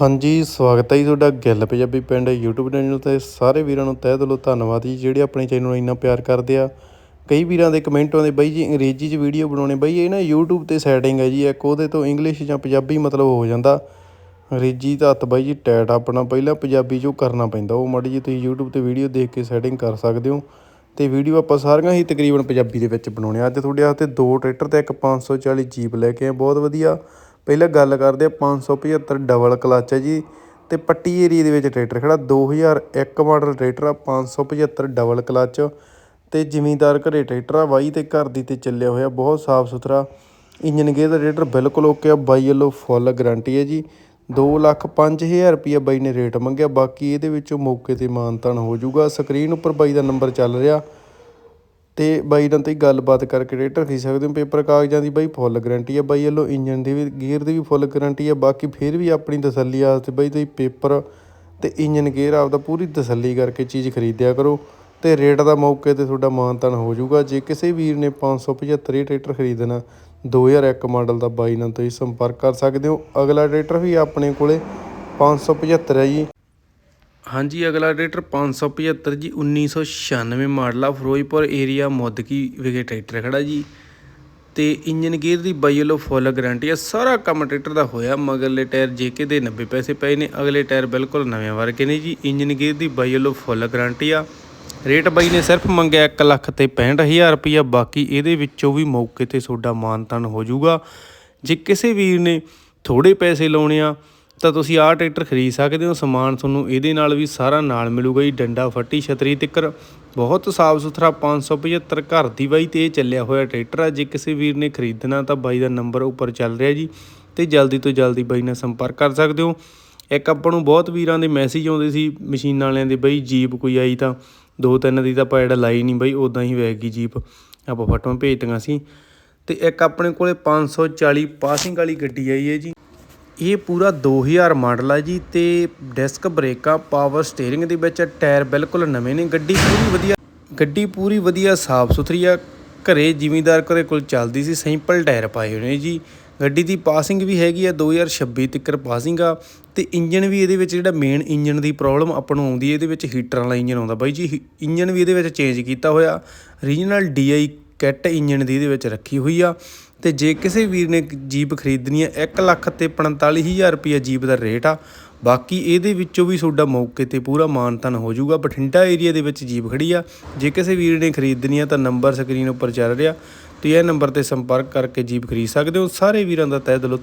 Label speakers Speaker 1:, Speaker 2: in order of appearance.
Speaker 1: ਹਾਂਜੀ, ਸਵਾਗਤ ਹੈ ਜੀ ਤੁਹਾਡਾ ਗਿੱਲ ਪੰਜਾਬੀ ਪਿੰਡ YouTube ਚੈਨਲ ਤੇ। ਸਾਰੇ ਵੀਰਾਂ ਨੂੰ ਤਹਿ ਦਿਲੋਂ ਧੰਨਵਾਦ ਜੀ, ਜਿਹੜੇ ਆਪਣੇ ਚੈਨਲ ਨੂੰ ਇੰਨਾ ਪਿਆਰ ਕਰਦੇ ਆ। ਕਈ ਵੀਰਾਂ ਦੇ ਕਮੈਂਟ ਆਉਂਦੇ ਬਾਈ ਜੀ, ਅੰਗਰੇਜ਼ੀ 'ਚ ਵੀਡੀਓ ਬਣਾਉਣੇ। ਬਾਈ, ਇਹ ਨਾ YouTube ਤੇ ਸੈਟਿੰਗ ਹੈ ਜੀ, ਇੱਕ ਉਹਦੇ ਤੋਂ ਇੰਗਲਿਸ਼ ਜਾਂ ਪੰਜਾਬੀ ਮਤਲਬ ਹੋ ਜਾਂਦਾ। ਅੰਗਰੇਜ਼ੀ ਦਾ ਹੱਥ ਬਾਈ ਜੀ, ਟੈਟ ਆਪਣਾ, ਪਹਿਲਾਂ ਪੰਜਾਬੀ 'ਚੋਂ ਕਰਨਾ ਪੈਂਦਾ। ਉਹ ਮਾੜੀ ਜੀ ਤੁਸੀਂ YouTube ਤੇ ਵੀਡੀਓ ਦੇਖ ਕੇ ਸੈਟਿੰਗ ਕਰ ਸਕਦੇ ਹੋ। ਤੇ ਵੀਡੀਓ ਆਪਾਂ ਸਾਰੀਆਂ ਹੀ ਤਕਰੀਬਨ ਪੰਜਾਬੀ ਦੇ ਵਿੱਚ ਬਣਾਉਣੇ ਆ। ਅੱਜ ਤੁਹਾਡੇ ਹੱਥੇ ਦੋ ਟਰੈਕਟਰ ਤੇ ਇੱਕ 540 ਜੀਪ ਲੈ ਕੇ ਆ ਬਹੁਤ ਵਧੀਆ। ਪਹਿਲਾਂ ਗੱਲ ਕਰਦੇ ਆ 575 ਡਬਲ ਕਲੱਚ ਹੈ ਜੀ ਤੇ ਪੱਟੀ ਏਰੀਆ ਦੇ ਵਿੱਚ ਟਰੈਕਟਰ ਖੜਾ 2001 ਮਾਡਲ ਟਰੈਕਟਰ ਆ 575 ਡਬਲ ਕਲੱਚ ਤੇ ਜ਼ਿਮੀਂਦਾਰ ਘਰੇ ਟਰੈਕਟਰ ਆ ਬਾਈ ਤੇ ਘਰ ਦੀ ਤੇ ਚੱਲਿਆ ਹੋਇਆ, ਬਹੁਤ ਸਾਫ਼ ਸੁਥਰਾ। ਇੰਜਨ ਗੇਅਰ ਦਾ ਰੇਟਰ ਬਿਲਕੁਲ ਓਕੇ ਆ, ਬਾਈ ਵੱਲੋਂ ਫੁੱਲ ਗਾਰੰਟੀ ਹੈ ਜੀ। 2 ਲੱਖ 5000 ਰੁਪਏ ਬਾਈ ਨੇ ਰੇਟ ਮੰਗਿਆ, ਬਾਕੀ ਇਹਦੇ ਵਿੱਚੋਂ ਮੌਕੇ ਤੇ ਮਾਨਤਾਨ ਹੋ ਜਾਊਗਾ। ਸਕਰੀਨ ਉੱਪਰ ਬਾਈ ਦਾ ਨੰਬਰ ਚੱਲ ਰਿਹਾ। ਤੇ ਬਾਈ ਨਾਲ ਤੁਸੀਂ ਗੱਲਬਾਤ ਕਰਕੇ ਟਰੈਕਟਰ ਖਰੀਦ ਸਕਦੇ ਹੋ। ਪੇਪਰ ਕਾਗਜ਼ਾਂ ਦੀ ਬਾਈ ਫੁੱਲ ਗਾਰੰਟੀ ਹੈ ਬਾਈ ਵੱਲੋਂ ਇੰਜਨ ਦੀ ਵੀ ਗੇਅਰ ਦੀ ਵੀ ਫੁੱਲ ਗਾਰੰਟੀ ਹੈ ਬਾਕੀ ਫਿਰ ਵੀ ਆਪਣੀ ਤਸੱਲੀ ਆਸਤੇ ਬਾਈ ਤੁਸੀਂ ਪੇਪਰ ਤੇ ਇੰਜਨ ਗੇਅਰ ਆਪਦਾ ਪੂਰੀ ਤਸੱਲੀ ਕਰਕੇ ਚੀਜ਼ ਖਰੀਦਿਆ ਕਰੋ। ਤੇ ਰੇਟ ਦਾ ਮੌਕੇ ਤੇ ਤੁਹਾਡਾ ਮਾਨਤਾਨ ਹੋ ਜਾਊਗਾ। ਜੇ ਕਿਸੇ ਵੀਰ ਨੇ 575 ਇਹ ਟਰੈਕਟਰ ਖਰੀਦਣਾ 2001 ਮਾਡਲ ਦਾ ਬਾਈ ਨਾਲ ਤੁਸੀਂ ਸੰਪਰਕ ਕਰ ਸਕਦੇ ਹੋ। ਅਗਲਾ ਟਰੈਕਟਰ ਵੀ ਆਪਣੇ ਕੋਲੇ 575 ਹੈ ਜੀ। ਹਾਂਜੀ, ਅਗਲਾ ਟਰੈਕਟਰ 575 ਜੀ 1996 ਮਾਡਲ ਆ, ਫਿਰੋਜ਼ਪੁਰ ਏਰੀਆ ਮੋਦਕੀ ਵਿਖੇ ਟਰੈਕਟਰ ਖੜਾ ਜੀ। ਤੇ ਇੰਜਨ ਗੇਅਰ ਦੀ ਬਾਈ ਵੱਲੋਂ ਫੁੱਲ ਗਾਰੰਟੀ ਆ, ਸਾਰਾ ਕੰਮ ਟਰੈਕਟਰ ਦਾ ਹੋਇਆ ਮਗਰਲੇ ਟਾਇਰ ਜੇਕੇ ਦੇ 90 ਪੈਸੇ ਪਏ ਨੇ, ਅਗਲੇ ਟਾਇਰ ਬਿਲਕੁਲ ਨਵੇਂ ਵਰਗੇ ਨੇ ਜੀ। ਇੰਜਨ ਗੇਅਰ ਦੀ ਬਾਈ ਵੱਲੋਂ ਫੁੱਲ ਗਾਰੰਟੀ ਆ। ਰੇਟ ਬਾਈ ਨੇ ਸਿਰਫ ਮੰਗਿਆ 1 ਲੱਖ ਤੇ 65000 ਰੁਪਈਆ, ਬਾਕੀ ਇਹਦੇ ਵਿੱਚੋਂ ਵੀ ਮੌਕੇ ਤੇ ਤੁਹਾਡਾ ਮਾਨਤਨ ਹੋ ਜਾਊਗਾ। ਜੇ ਕਿਸੇ ਵੀਰ ਨੇ ਥੋੜੇ ਪੈਸੇ ਲਾਉਣੇ ਆ ਤਾਂ ਤੁਸੀਂ ਆਹ ਟਰੈਕਟਰ ਖਰੀਦ ਸਕਦੇ ਹੋ, ਸਮਾਨ ਤੁਹਾਨੂੰ ਇਹਦੇ ਨਾਲ ਵੀ ਸਾਰਾ ਨਾਲ ਮਿਲੂਗਾ ਜੀ, ਡੰਡਾ, ਫੱਟੀ, ਛਤਰੀ ਤਿੱਕਰ। ਬਹੁਤ ਸਾਫ਼ ਸੁਥਰਾ 575 ਘਰ ਦੀ ਬਾਈ ਤੇ ਇਹ ਚੱਲਿਆ ਹੋਇਆ ਟਰੈਕਟਰ ਆ। ਜੇ ਕਿਸੇ ਵੀਰ ਨੇ ਖਰੀਦਣਾ ਤਾਂ ਬਾਈ ਦਾ ਨੰਬਰ ਉੱਪਰ ਚੱਲ ਰਿਹਾ ਜੀ ਤੇ ਜਲਦੀ ਤੋਂ ਜਲਦੀ ਬਾਈ ਨਾਲ ਸੰਪਰਕ ਕਰ ਸਕਦੇ ਹੋ। ਇੱਕ ਆਪਾਂ ਨੂੰ ਬਹੁਤ ਵੀਰਾਂ ਦੇ ਮੈਸੇਜ ਆਉਂਦੇ ਸੀ ਮਸ਼ੀਨਾਂ ਵਾਲਿਆਂ ਦੇ, ਬਈ ਜੀਪ ਕੋਈ ਆਈ ਤਾਂ ਦੋ ਤਿੰਨ ਦੀ ਤਾਂ ਆਪਾਂ ਲਾਈ ਨਹੀਂ ਬਈ ਉਦਾਂ ਹੀ ਵਹਿ ਗਈ ਜੀਪ। ਆਪਾਂ ਫੋਟੋਆਂ ਭੇਜਤੀਆਂ ਸੀ। ਤੇ ਇੱਕ ਆਪਣੇ ਕੋਲੇ 540 ਪਾਸਿੰਗ ਵਾਲੀ ਗੱਡੀ ਆਈ ਹੈ ਜੀ। ਇਹ ਪੂਰਾ 2000 ਮਾਡਲ ਆ ਜੀ ਤੇ ਡਿਸਕ ਬ੍ਰੇਕਾਂ ਪਾਵਰ ਸਟੀਅਰਿੰਗ ਦੇ ਵਿੱਚ ਟਾਇਰ ਬਿਲਕੁਲ ਨਵੇਂ ਨੇ, ਗੱਡੀ ਪੂਰੀ ਵਧੀਆ ਗੱਡੀ ਪੂਰੀ ਵਧੀਆ ਸਾਫ਼ ਸੁਥਰੀ ਆ, ਘਰੇ ਜ਼ਿਮੀਦਾਰ ਘਰੇ ਕੋਲ ਚੱਲਦੀ ਸੀ, ਸਿੰਪਲ ਟਾਇਰ ਪਾਏ ਹੋਏ ਨੇ ਜੀ। ਗੱਡੀ ਦੀ ਪਾਸਿੰਗ ਵੀ ਹੈਗੀ ਆ 2026 ਤੱਕਰ ਪਾਸਿੰਗ ਆ ਤੇ ਇੰਜਨ ਵੀ ਇਹਦੇ ਵਿੱਚ ਜਿਹੜਾ ਮੇਨ ਇੰਜਨ ਦੀ ਪ੍ਰੋਬਲਮ ਆਪਾਂ ਨੂੰ ਆਉਂਦੀ ਇਹਦੇ ਵਿੱਚ ਹੀਟਰ ਵਾਲਾ ਇੰਜਨ ਆਉਂਦਾ ਬਾਈ ਜੀ। ਇੰਜਨ ਵੀ ਇਹਦੇ ਵਿੱਚ ਚੇਂਜ ਕੀਤਾ ਹੋਇਆ ਰੀਜਨਲ ਡੀਆਈ ਕਿੱਟ ਇੰਜਨ ਦੀ ਇਹਦੇ ਵਿੱਚ ਰੱਖੀ ਹੋਈ ਆ। ਤੇ ਜੇ ਕਿਸੇ ਵੀਰ ਨੇ ਜੀਪ ਖਰੀਦਣੀ ਹੈ 1 ਲੱਖ ਤੇ 45000 ਰੁਪਏ ਜੀਪ ਦਾ ਰੇਟ ਆ। ਬਾਕੀ ਇਹਦੇ ਵਿੱਚੋਂ ਵੀ ਤੁਹਾਡਾ ਮੌਕੇ ਤੇ ਪੂਰਾ ਮਾਨਤਨ ਹੋ ਜਾਊਗਾ। ਬਠਿੰਡਾ ਏਰੀਆ ਦੇ ਵਿੱਚ ਜੀਪ ਖੜੀ ਆ। ਜੇ ਕਿਸੇ ਵੀਰ ਨੇ ਖਰੀਦਣੀ ਆ ਤਾਂ ਨੰਬਰ ਸਕਰੀਨ ਉੱਪਰ ਚੱਲ ਰਿਹਾ ਤੁਸੀਂ ਇਹ ਨੰਬਰ ਤੇ ਸੰਪਰਕ ਕਰਕੇ ਜੀਪ ਖਰੀਦ ਸਕਦੇ ਹੋ। ਸਾਰੇ ਵੀਰਾਂ ਦਾ ਤਹਿ ਦਿਲੋਂ